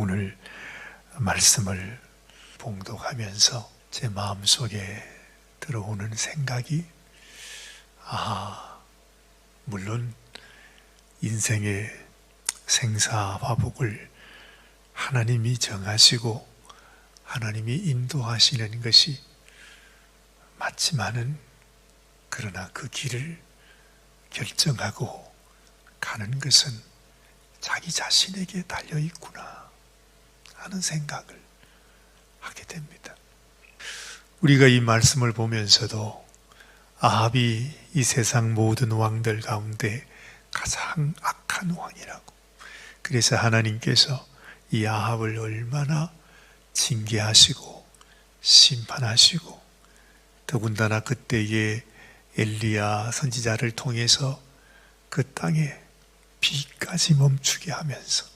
오늘 말씀을 봉독하면서 제 마음속에 들어오는 생각이 아 물론 인생의 생사화복을 하나님이 정하시고 하나님이 인도하시는 것이 맞지만은 그러나 그 길을 결정하고 가는 것은 자기 자신에게 달려 있구나 하는 생각을 하게 됩니다. 우리가 이 말씀을 보면서도 아합이 이 세상 모든 왕들 가운데 가장 악한 왕이라고. 그래서 하나님께서 이 아합을 얼마나 징계하시고 심판하시고 더군다나 그때에 엘리야 선지자를 통해서 그 땅에 비까지 멈추게 하면서